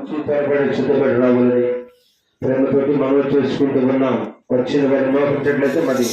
మంచి త్వరపడి సిద్ధపడి రావాలని ప్రేమతోటి మనవి చేసుకుంటూ ఉన్నాం. వచ్చిన వారిని మోపించట్లయితే మరి.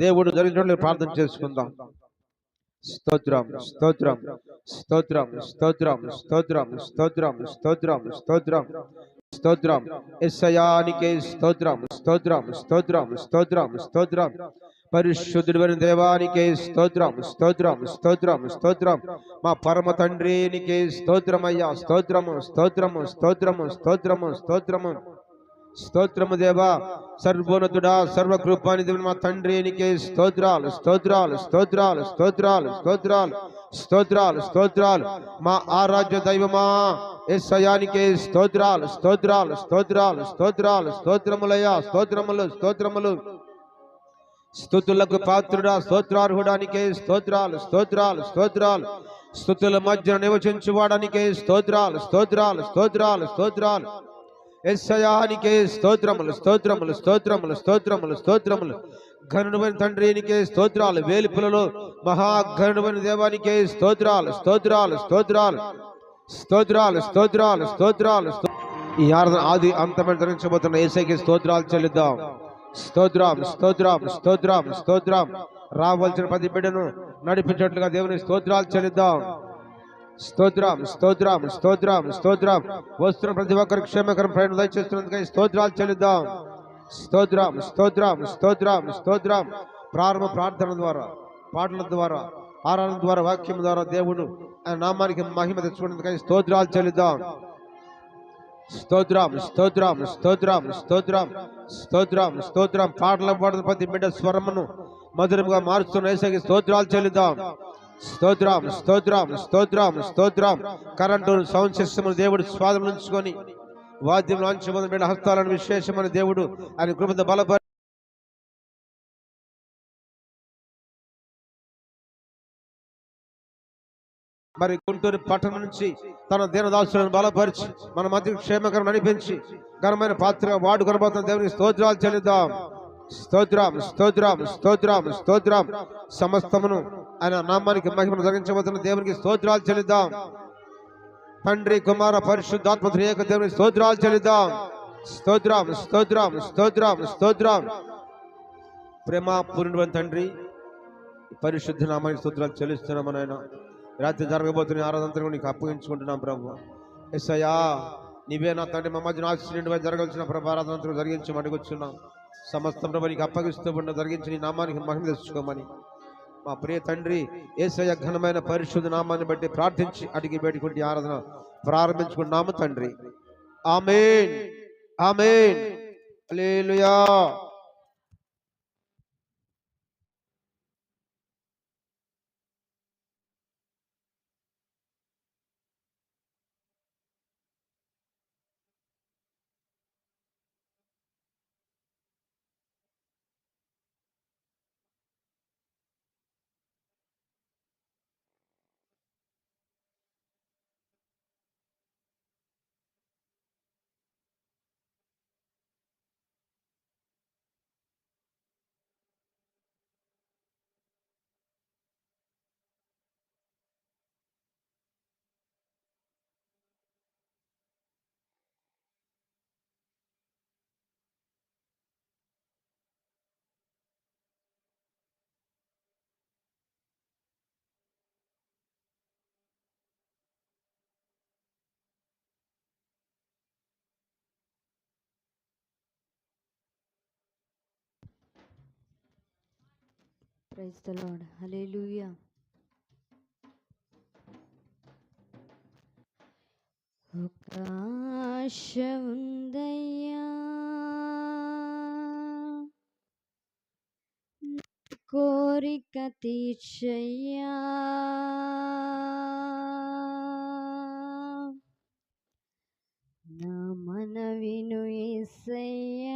దేవుడు జరిగినట్లు ప్రార్థన చేసుకుందాం స్తోత్రం స్తోత్రం స్తోత్రం స్తోత్రం స్తోత్రం స్తోత్రం స్తోత్రం స్తోత్రం స్తోత్రం ఎస్సయానికే స్తోత్రం స్తోత్రం స్తోత్రం స్తోత్రం స్తోత్రం పరిశుద్ధుడైన దేవానికే స్తోత్రం స్తోత్రం స్తోత్రం స్తోత్రం మా పరమ తండ్రినికే స్తోత్రమయ్యా స్తోత్రము స్తోత్రము స్తోత్రము స్తోత్రము స్తోత్రము స్తోత్రము దేవా సర్వోన్నతుడా సర్వకృపాని మా తండ్రి నీకే స్తోత్రాలు స్తోత్రాలు స్తోత్రాలు స్తోత్రాలు స్తోత్రాలు స్తోత్రాలు స్తోత్రాలు మా ఆరాధ్య దైవమా ఎస్సయానికే స్తోత్రాలు స్తోత్రాలు స్తోత్రాలు స్తోత్రాలు స్తోత్రములయ్యా స్తోత్రములు స్తోత్రములు స్థుతులకు పాత్రుడా స్తోత్రార్హుడానికే స్తోత్రాలు స్తోత్రాలు స్తోత్రాలు స్థుతుల మధ్య నివసించువాడానికే స్తోత్రాలు స్తోత్రాలు స్తోత్రాలు స్తోత్రాలు ఎస్సయానికే స్తోత్రములు స్తోత్రములు స్తోత్రములు స్తోత్రములు స్తోత్రములు. ఘనుడమైన తండ్రినికే స్తోత్రాలు వేలుపులలో మహాఘనుడమైన దేవానికే స్తోత్రాలు స్తోత్రాలు స్తోత్రాలు. స్తోత్రాలు స్తోత్రాలు స్తోత్రాలు ఈ ఆరాధన ఆది అంతమైన ధరించబోతున్న ఏసైకి స్తోత్రాలు చెల్లిద్దాం. స్తోత్రం స్తోత్రం స్తోత్రం స్తోత్రం రావాల్సిన ప్రతి బిడ్డను నడిపించట్లుగా దేవుని స్తోత్రాలు చెల్లిద్దాం. స్తోత్రం స్తోత్రం స్తోత్రం స్తోత్రం. వస్తున్న ప్రతి ఒక్కరి క్షేమకరం ప్రయాణం దయచేస్తున్నందుకై స్తోత్రాలు చెల్లిద్దాం. స్తోత్రం స్తోత్రం స్తోత్రం స్తోత్రం. ప్రారంభ ప్రార్థన ద్వారా పాటల ద్వారా ఆరాధన ద్వారా వాక్యం ద్వారా దేవుడు ఆయన నామానికి మహిమ తెచ్చుకున్నందుకై స్తోత్రాలు చెల్లిద్దాం. స్తోత్రం స్తోత్రం స్తోత్రం స్తోత్రం స్తోత్రం స్తోత్రం. పాటలు పాడుతున్న ప్రతి బిడ్డ స్వరమును మధురంగా మారుస్తున్న ఏసైకి స్తోత్రాలు చెల్లిద్దాం. స్తోత్రం స్తోత్రం స్తోత్రం స్తోత్రం. కరెంటు సౌండ్ సిస్టమ్ దేవుడు స్వాధీనం ఉంచుకొని వాద్యం లాంచి మొదలు హస్తాలను విశేషమైన దేవుడు ఆయన కృపద బలపరి మరి గుంటూరు పట్టణం నుంచి తన దీనదాసులను బలపరిచి మన మధ్య క్షేమకరం నడిపించి ఘనమైన పాత్ర వాడు కొనబోతున్న దేవునికి స్తోత్రాలు చెల్లిద్దాం. స్తోత్రం స్తోత్రం స్తోత్రం స్తోత్రం. సమస్తమును ఆయన నామానికి మహిమను జరిగించబోతున్న దేవునికి స్తోత్రాలు చెల్లిద్దాం. తండ్రి కుమార పరిశుద్ధాత్మ త్రియేక దేవునికి స్తోత్రాలు చెల్లిద్దాం. స్తోత్రం స్తోత్రం స్తోత్రం స్తోత్రం. ప్రేమ పూర్ణమైన తండ్రి పరిశుద్ధ నామానికి స్తోత్రాలు చెల్లిస్తున్నాం నాయన. రాత్రి జరగబోతున్న ఆరాధంతా నీకు అప్పగించుకుంటున్నాం ప్రభు. ఎస్ఐయా నీవే నా తండ్రి మా మధ్య జరగాల్సిన ప్రభు ఆరాధనంతా జరిగించమని అడుగుతున్నాం సమస్తం ప్రభు అప్పగిస్తూ ఉండ జరిగించి నీ నామానికి మహిమ తెచ్చుకోమని మా ప్రియ తండ్రి ఏసయ ఘనమైన పరిశుద్ధ నామాన్ని బట్టి ప్రార్థించి అడిగి వేడుకుంటే ఆరాధన ప్రారంభించుకున్నాము తండ్రి. ఆమెన్. ఆమెన్. లేలుయా praise the lord hallelujah ఒక ఆశ ఉందయ్యా కోరిక తీర్చయ్యా. నా మనవిను ఎసయ్యా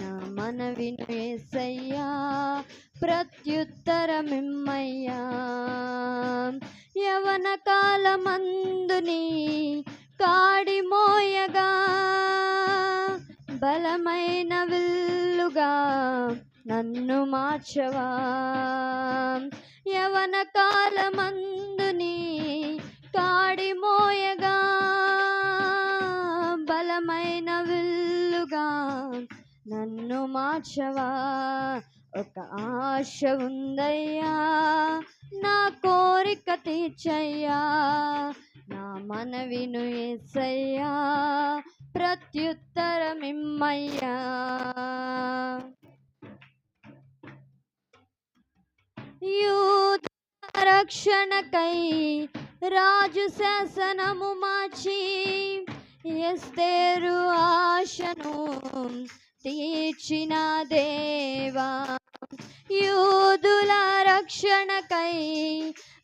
నా మనవిను ఏసయ్యా ప్రత్యుత్తరమిమ్మయ్యా. యవన కాలమందుని కాడి మోయగా బలమైన విల్లుగా నన్ను మార్చవా. యవన కాలమందుని కాడి మోయగా బలమైన విల్లుగా నన్ను మార్చవా? ఒక ఆశ ఉందయ్యా. నా కోరిక తీర్చయ్యా. నా మనవిను ఏసయ్యా. ప్రత్యుత్తరమిమ్మయ్యా. యూత రక్షణకై రాజు శాసనము మార్చి ఎస్తేరు ఆశను తీర్చిన దేవా యూదుల రక్షణకై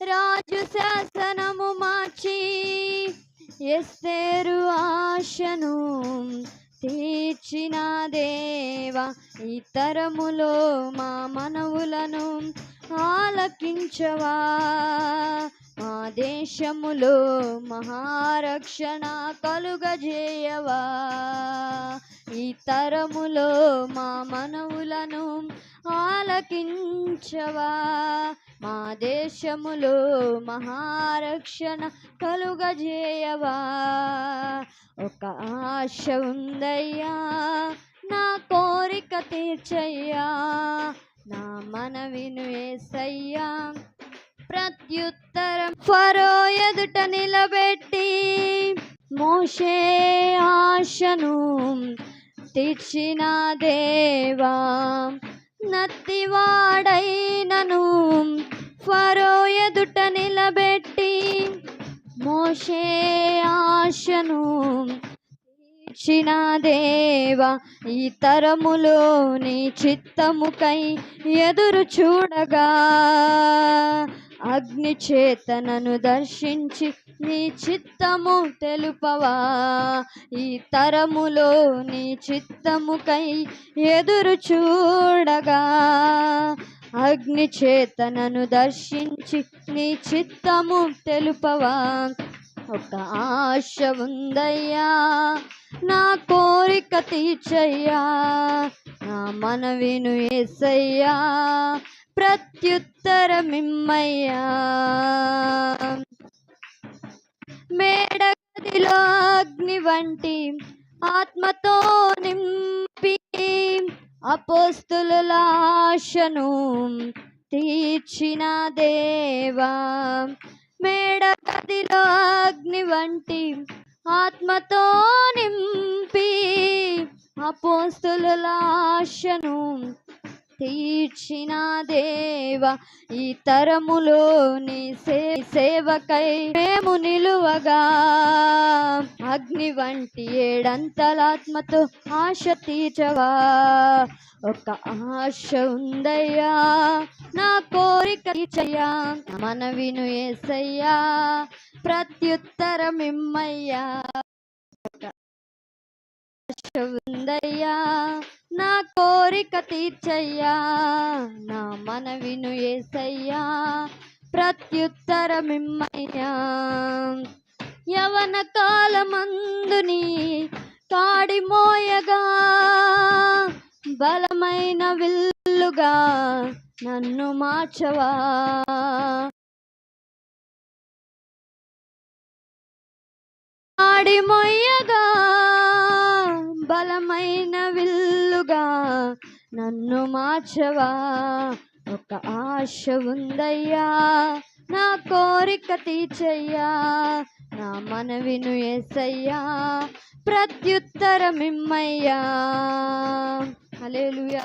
రాజు శాసనము మార్చి ఎస్తేరు ఆశను తీర్చిన దేవా ఇతరములో మా మనవులను ఆలకించవా? మా దేశములో మహారక్షణ కలుగజేయవా? ఈ తరములో మా మనవులను ఆలకించవా? మా దేశములో మహారక్షణ కలుగజేయవా? ఒక ఆశ ఉందయ్యా నా కోరిక తీర్చయ్యా నా మనవిను ఏసయ్యా ప్రత్యుత్తరం. ఫరో ఎదుట నిలబెట్టి మోషే ఆశను తీర్చిన దేవా నత్తివాడైనను ఫరో ఎదుట నిలబెట్టి మోషే ఆశను తీర్చిన దేవా ఈ తరములోని చిత్తముకై ఎదురు చూడగా. అగ్ని చేతనను దర్శించి నీ చిత్తము తెలుపవా? ఈ తరములో నీ చిత్తముకై ఎదురు చూడగా. అగ్ని చేతనను దర్శించి నీ చిత్తము తెలుపవా? ఒక ఆశ ఉందయ్యా నా కోరిక తీర్చయ్యా నా మనవిను ఏసయ్యా ప్రత్యుత్తరమిమ్మయ్యా. మేడగదిలో అగ్ని వంటి ఆత్మతో నింపి అపోస్తుల ఆశను తీర్చిన దేవా. మేడగదిలో అగ్ని వంటి ఆత్మతో నింపి అపోస్తుల ఆశను తీర్చిన దేవ ఈ తరములో నీ సే సేవకై మేము నిలువగా. అగ్ని వంటి ఏడంతలాత్మతో ఆశ తీర్చవా. ఒక ఆశ ఉందయ్యా నా కోరిక తీర్చయ్యా. మనవిను ఏసయ్యా ప్రత్యుత్తరమిమ్మయ్యా. ఆశ ఉందయ్యా నా కోరిక తీర్చయ్యా నా మనవిను ఏసయ్యా ప్రత్యుత్తరమిమ్మయ్యా. యవన కాలమందుని కాడిమోయగా బలమైన విల్లుగా నన్ను మార్చవా. బలమైన విల్లుగా నన్ను మార్చవా? ఒక ఆశ ఉందయ్యా నా కోరిక తీర్చయ్యా నా మనవిను ఎసయ్యా ప్రత్యుత్తరమిమ్మయ్యా. Hallelujah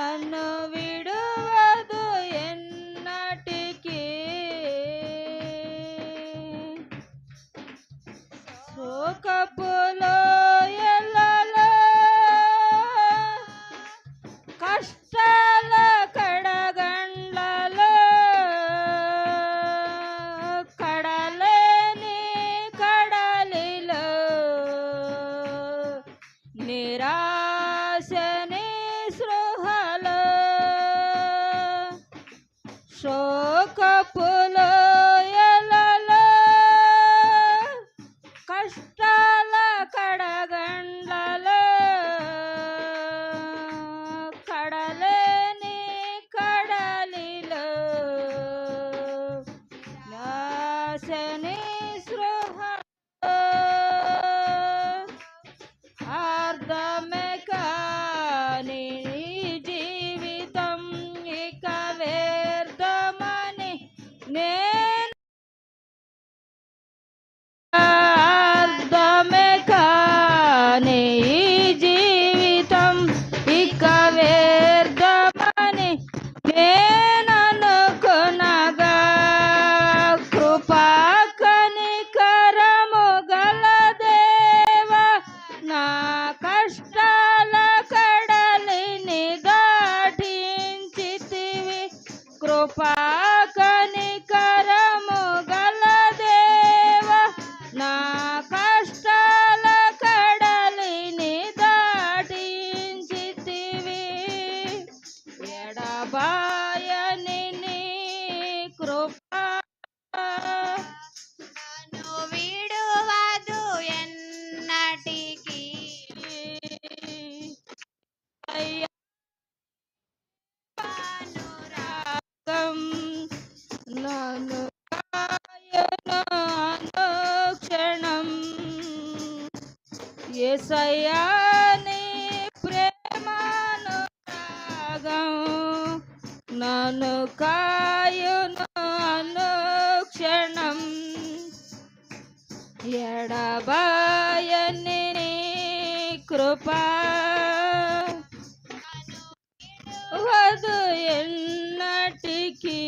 నన్ను వ్యర్థమని నేను ఏసయ్యాని ప్రేమానురాగం నన్ను కాయును అనుక్షణం. ఎడబాయని కృపా. వదు ఎన్నటికీ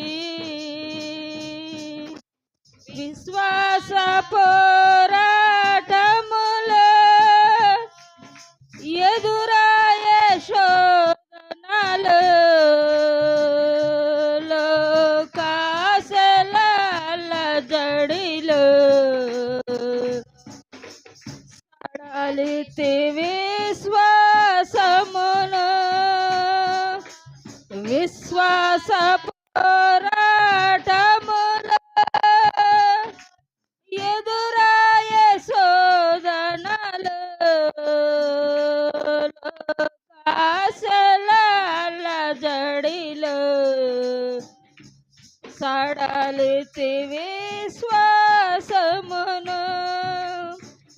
కలిసి విశ్వాసమును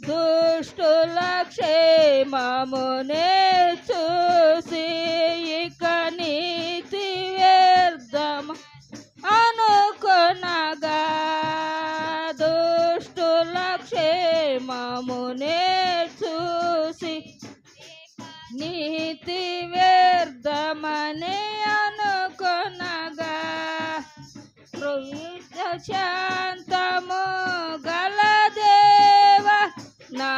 దుష్టుల క్షేమమునే చూసి ఇక నీతి వ్యర్థం అనుకునగా. దుష్టుల క్షేమమునే చూసి నీతి వ్యర్థమనే శాంతము గలదేవ నా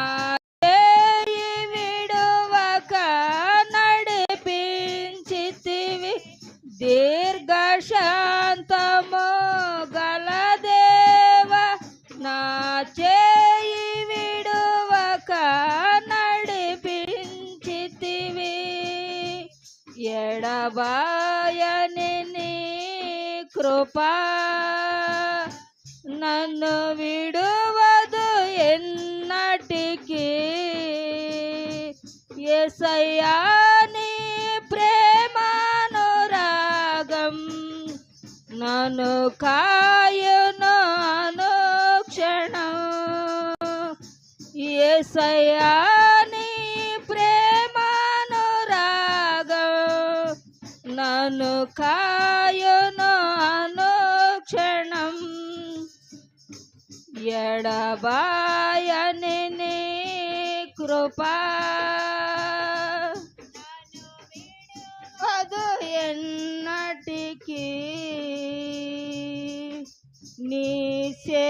కృపా నన్ను విడువదు ఎన్నటికీ. ఎసయ్యా నీ ప్రేమానురాగం నన్ను కాయును అనుక్షణం. ఎసయ్యా నన్ను కాయును అనుక్షణం ఎడబాయని నీ కృపా. అదు ఎన్నటికీ నీ సే